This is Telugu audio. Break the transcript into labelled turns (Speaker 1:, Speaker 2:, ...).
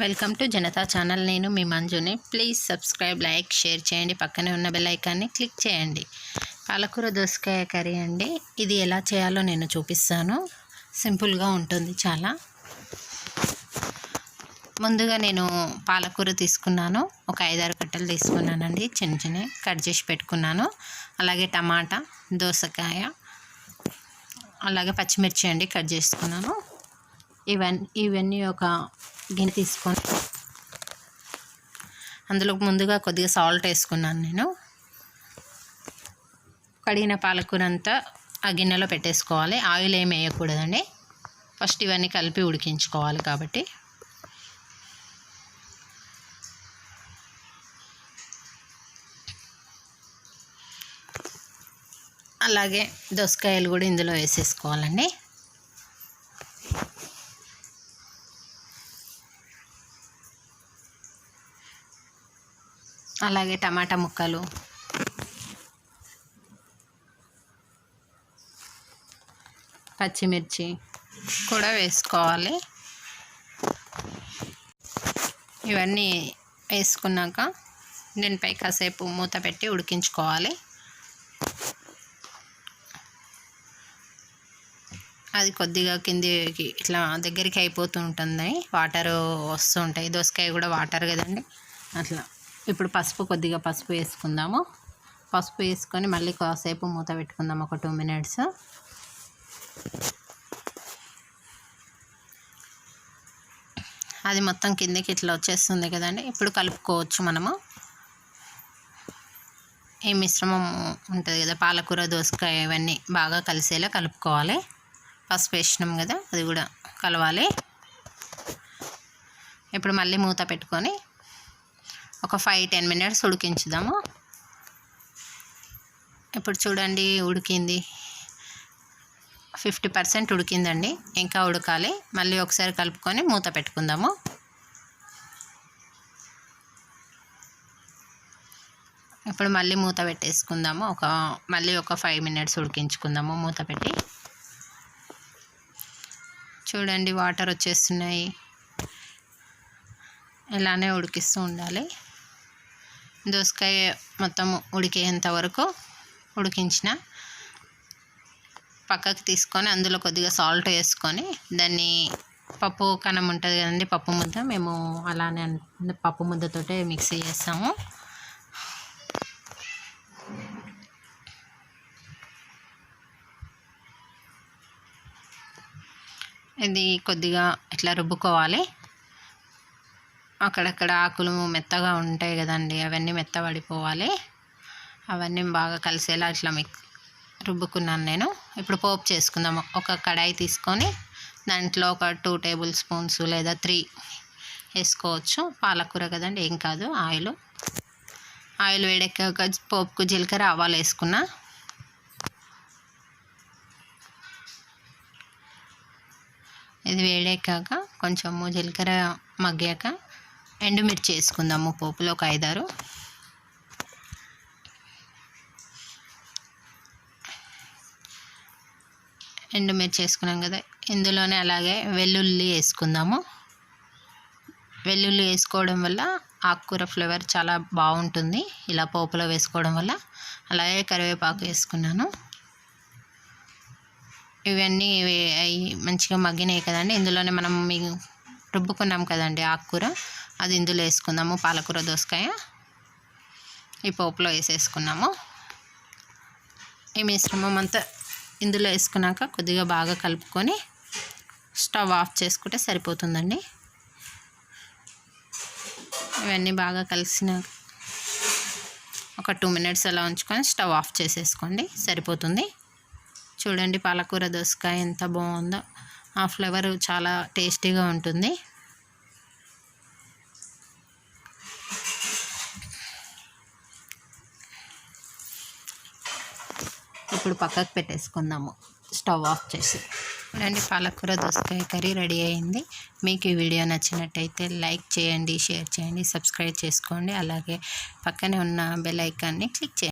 Speaker 1: Welcome to Janata channel. నేను మీ మంజుని. ప్లీజ్ సబ్స్క్రైబ్ లైక్ షేర్ చేయండి. పక్కనే ఉన్న బెల్ ఐకాన్ని క్లిక్ చేయండి. పాలకూర దోసకాయ కర్రీ అండి. ఇది ఎలా చేయాలో నేను చూపిస్తాను. సింపుల్గా ఉంటుంది చాలా. ముందుగా నేను పాలకూర తీసుకున్నాను. ఒక ఐదారు కట్టలు తీసుకున్నానండి. చిన్న చిన్న కట్ చేసి పెట్టుకున్నాను. అలాగే టమాటా దోసకాయ అలాగే పచ్చిమిర్చి అండి కట్ చేసుకున్నాను. ఇవన్నీ ఇవన్నీ ఒక గిన్నె తీసుకొని అందులో ముందుగా కొద్దిగా సాల్ట్ వేసుకున్నాను నేను. కడిగిన పాలకూర అంతా ఆ గిన్నెలో పెట్టేసుకోవాలి. ఆయిల్ ఏమి వేయకూడదండి. ఫస్ట్ ఇవన్నీ కలిపి ఉడికించుకోవాలి కాబట్టి. అలాగే దోసకాయలు కూడా ఇందులో వేసేసుకోవాలండి. అలాగే టమాటా ముక్కలు. పచ్చిమిర్చి కూడా వేసుకోవాలి. ఇవన్నీ వేసుకున్నాక దీనిపై కాసేపు మూత పెట్టి ఉడికించుకోవాలి. అది కొద్దిగా కిందికి ఇట్లా దగ్గరికి అయిపోతూ ఉంటుంది. వాటర్ వస్తూ ఉంటాయి. దోసకాయ కూడా వాటర్ కదండి. అట్లా ఇప్పుడు పసుపు కొద్దిగా పసుపు వేసుకుందాము. పసుపు వేసుకొని మళ్ళీ కాసేపు మూత పెట్టుకుందాం ఒక టూ మినిట్స్. అది మొత్తం కిందకి ఇట్లా వచ్చేస్తుంది కదండి. ఇప్పుడు కలుపుకోవచ్చు మనము. ఈ మిశ్రమం ఉంటుంది కదా పాలకూర దోసకాయ ఇవన్నీ బాగా కలిసేలా కలుపుకోవాలి. పసుపు వేసినాం కదా అది కూడా కలవాలి. ఇప్పుడు మళ్ళీ మూత పెట్టుకొని ఒక ఫైవ్ టెన్ మినిట్స్ ఉడికించుదాము. ఇప్పుడు చూడండి ఉడికింది. ఫిఫ్టీ పర్సెంట్ ఉడికిందండి. ఇంకా ఉడకాలి. మళ్ళీ ఒకసారి కలుపుకొని మూత పెట్టుకుందాము. ఇప్పుడు మళ్ళీ మూత పెట్టేసుకుందాము. ఒక మళ్ళీ ఒక ఫైవ్ మినిట్స్ ఉడికించుకుందాము మూత పెట్టి. చూడండి వాటర్ వచ్చేస్తున్నాయి. ఇలానే ఉడికిస్తూ ఉండాలి. దోసకాయ మొత్తం ఉడికేంత వరకు ఉడికించిన. పక్కకు తీసుకొని అందులో కొద్దిగా సాల్ట్ వేసుకొని దాన్ని పప్పు కనం ఉంటుంది కదండి పప్పు ముద్ద. మేము అలానే పప్పు ముద్దతోటే మిక్సీ చేస్తాము ఇది కొద్దిగా ఇట్లా రుబ్బుకోవాలి. అక్కడక్కడ ఆకులు మెత్తగా ఉంటాయి కదండి అవన్నీ మెత్తబడిపోవాలి. అవన్నీ బాగా కలిసేలా ఇట్లా మిక్ రుబ్బుకున్నాను నేను. ఇప్పుడు పోపు చేసుకుందాము. ఒక కడాయి తీసుకొని దాంట్లో ఒక టూ టేబుల్ స్పూన్స్ లేదా త్రీ వేసుకోవచ్చు. పాలకూర కదండి ఏం కాదు ఆయిల్. ఆయిల్ వేడెక్కాక పోపుకు జీలకర్ర ఆవాలు వేసుకున్నా. ఇది వేడెక్కాక కొంచెము జీలకర్ర మగ్గాక ఎండుమిర్చి వేసుకుందాము పోపులో ఒక ఐదారు. ఎండుమిర్చి వేసుకున్నాం కదా ఇందులోనే అలాగే వెల్లుల్లి వేసుకుందాము. వెల్లుల్లి వేసుకోవడం వల్ల ఆకుకూర ఫ్లేవర్ చాలా బాగుంటుంది ఇలా పోపులో వేసుకోవడం వల్ల. అలాగే కరివేపాకు వేసుకున్నాను. ఇవన్నీ మంచిగా మగ్గినాయి కదండి ఇందులోనే మనం మీ రుబ్బుకున్నాం కదండి ఆకుకూర. అది ఇందులో వేసుకుందాము. పాలకూర దోసకాయ ఈ పోపులో వేసేసుకున్నాము. ఈ మిశ్రమం అంతా ఇందులో వేసుకున్నాక కొద్దిగా బాగా కలుపుకొని స్టవ్ ఆఫ్ చేసుకుంటే సరిపోతుందండి. ఇవన్నీ బాగా కలిసిన ఒక టూ మినిట్స్ అలా ఉంచుకొని స్టవ్ ఆఫ్ చేసేసుకోండి. సరిపోతుంది. చూడండి పాలకూర దోసకాయ ఎంత బాగుందో. ఆ ఫ్లేవర్ చాలా టేస్టీగా ఉంటుంది. ఇప్పుడు పక్కకు పెట్టేసుకుందాము. స్టవ్ ఆఫ్ చేసి. చూడండి పాలకూర దోసకాయ కర్రీ రెడీ అయింది. మీకు ఈ వీడియో నచ్చినట్టయితే లైక్ చేయండి షేర్ చేయండి సబ్స్క్రైబ్ చేసుకోండి. అలాగే పక్కనే ఉన్న బెల్ ఐకాన్ని క్లిక్ చేయండి.